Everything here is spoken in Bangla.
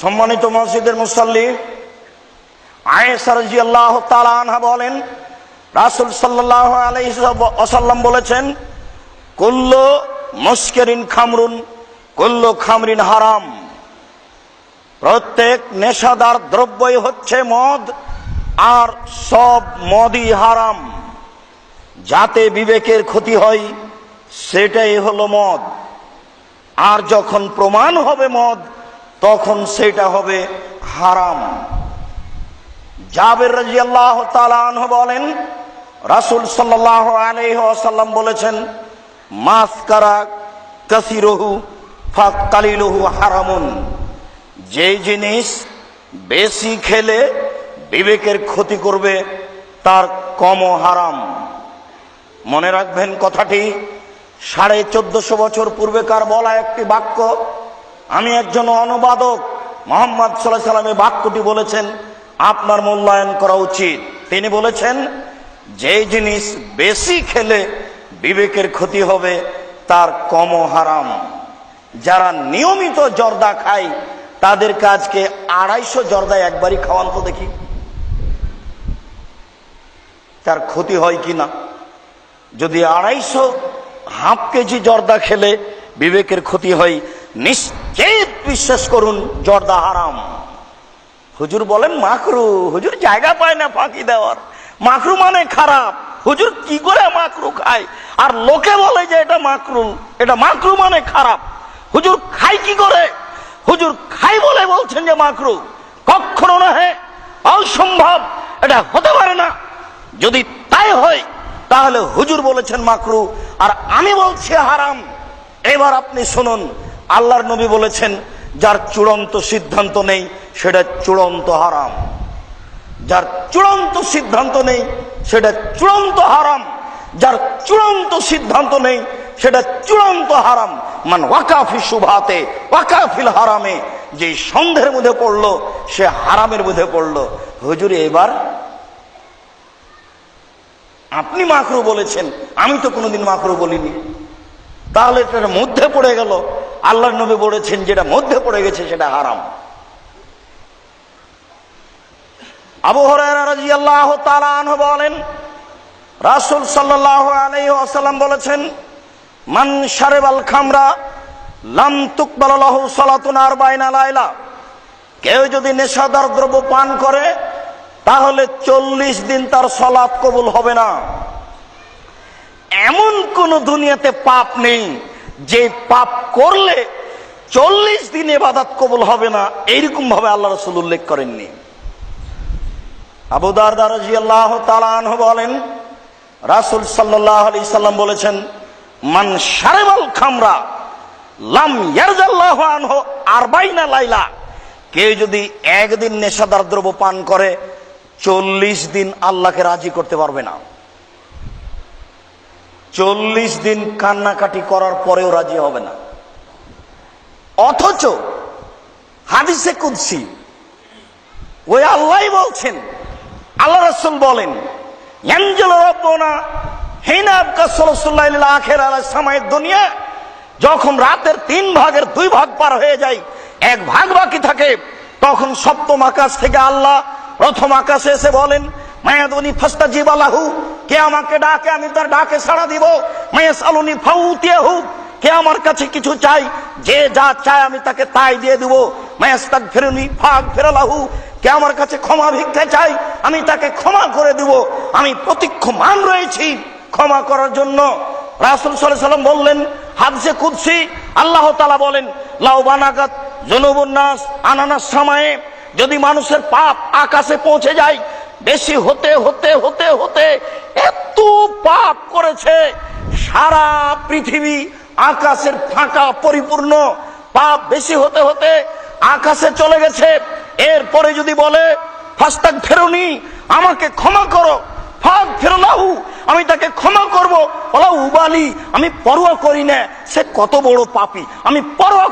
সম্মানিত মসজিদের মুসল্লি আয়েসারজি আল্লাহ তালানহা বলেন, রাসুল সাল্লাহ আলাইসাল্লাম বলেছেন, কুল্ল মুস্কেরিন খামরুন, কুল্ল খামরিন হারাম। প্রত্যেক নেশাদার দ্রব্যই হচ্ছে মদ, আর সব মদই হারাম। যাতে বিবেকের ক্ষতি হয়, সেটাই হলো মদ। আর যখন প্রমাণ হবে মদ তখন সেটা হবে হারাম। জাবের রাজি আল্লাহ বলেন, রাসুল সাল্লাহ আলহাসাল্লাম বলেছেন, মাস কারা কাসিরহু ফাক কালিলহু হারামুন। যে জিনিস বেশি খেলে বিবেকের ক্ষতি করবে, তার কম হারাম। মনে রাখবেন কথাটি, সাড়ে চোদ্দশো বছর পূর্বেকার বলা একটি বাক্য আমি একজন অনুবাদক। মোহাম্মদ সাল্লাহ সাল্লামে বাক্যটি বলেছেন, আপনার মূল্যায়ন করা উচিত। তিনি বলেছেন যে জিনিস বেশি খেলে বিবেকের ক্ষতি হবে, তার কম হারাম। যারা নিয়মিত জর্দা খায়, তাদের কাজকে আড়াইশো জর্দা একবারই খাওয়ান তো দেখি। তার ক্ষতি হয় কি না? যদি আড়াইশো হাফ কেজি জর্দা খেলে বিবেকের ক্ষতি হয় নিশ্চিত বিশ্বাস করুন, জর্দা হারাম। হুজুর বলেন মাকরু হুজুর জায়গা পায় না ফাঁকি দেওয়ার। মাকরু মানে খারাপ। হুজুর কি করে মাকরু খায়? আর লোকে বলে যে এটা মাকরু এটা মাকরু মানে খারাপ। হুজুর খাই কি করে? হুজুর খাই বলে বলছেন যে মাকরু কখনো না হে অসম্ভব। এটা হতে পারে না। যদি তাই হয়, তাহলে হুজুর বলেছেন মাকরু আর আমি বলছি হারাম। এবার আপনি শুনুন আল্লাহর নবী বলেছেন, যার চূড়ান্ত সিদ্ধান্ত নেই, সেটা চূড়ান্ত হারাম। যার চূড়ান্ত সিদ্ধান্ত নেই, সেটা চূড়ান্ত হারাম। যার চূড়ান্ত সিদ্ধান্ত নেই, সেটা চূড়ান্ত হারাম। মান ওয়াকাফি শুভাতে ওয়াকাফিল হারামে যে সন্দেহের মধ্যে পড়ল, সে হারামের মধ্যে পড়ল। হুজুর, এবার আপনি মাকরু বলেছেন, আমি তো কোনোদিন মাকরু বলিনি। তাহলে এটার মধ্যে পড়ে গেল। আল্লাহ নবী বলেছেন, যেটা মধ্যে পড়ে গেছে সেটা হারাম। আবু হরাজি আল্লাহ তালান বলেন, রাসুল সাল্লাহ আলাই আসাল্লাম বলেছেন, মান সারেবাল খামরা লাম তুকবালাহ সালাতুন আর বাইনা লাইলা। কেউ যদি নেশাদার দ্রব্য পান করে, তাহলে চল্লিশ দিন তার সলাৎ কবুল হবে না। এমন কোন দুনিয়াতে পাপ নেই যে পাপ করলে চল্লিশ দিন এবাদাত কবুল হবে না এইরকম ভাবে আল্লাহ রসুল উল্লেখ করেননি। আবু দারদারজি আল্লাহ তালান বলেন, রাসুল সাল্লাহ আলি সাল্লাম বলেছেন, মান সারেবাল খামরা লাম ইয়ারজাল্লাহ আনহ আরবাইনা লাইলা কেউ যদি একদিন নেশাদার দ্রব্য পান করে, চল্লিশ দিন আল্লাহকে রাজি করতে পারবে না। চল্লিশ দিন কান্নাকাটি করার পরেও রাজি হবে না। অথচ হাদিসে কুদ্সি, ওই আল্লাহ বলছেন, আল্লাহ রসুল বলেন দুনিয়া। যখন রাতের তিন ভাগের দুই ভাগ পার হয়ে যায়, এক ভাগ বাকি থাকে, তখন সপ্তম আকাশ থেকে আল্লাহ প্রথম আকাশে এসে বলেন, মায়াদনি ফাস্তা জিবালাহু কে আমাকে ডাকে, আমি তার ডাকে সাড়া দিব। মায়াস আলুনি ফাউতিয়া হুক, কে আমার কাছে কিছু চাই, যে যা চায় আমি তাকে তাই দিয়ে দিব। মায়াস্তাক ফেরুনি ফাগ ফেরালাহু, কে আমার কাছে ক্ষমা ভিক্ষা চাই, আমি তাকে ক্ষমা করে দিব। আমি প্রতীক্ষমান রয়েছি ক্ষমা করার জন্য। রাসুল সাল্লাম বললেন হাদসে কুদসি, আল্লাহ তালা বলেন, লাউ বানাগাত জনুবুন্নাস আনানাস সময়ে, যদি মানুষের পাপ আকাশে পৌঁছে যায় বেশি হতে হতে হতে হতে এত পাপ করেছে, সারা পৃথিবী আকাশের ফাঁকা পরিপূর্ণ পাপ বেশি হতে হতে আকাশে চলে গেছে। এরপরে যদি বলে, ফাস্তাক ফেরুনি, আমাকে ক্ষমা করো ফাঁক ফেরলাহু আমি তাকে ক্ষমা করব, ওলা উবালি, আমি পরোয়া করি না, সে কত বড় পাপি, আমি পরোয়া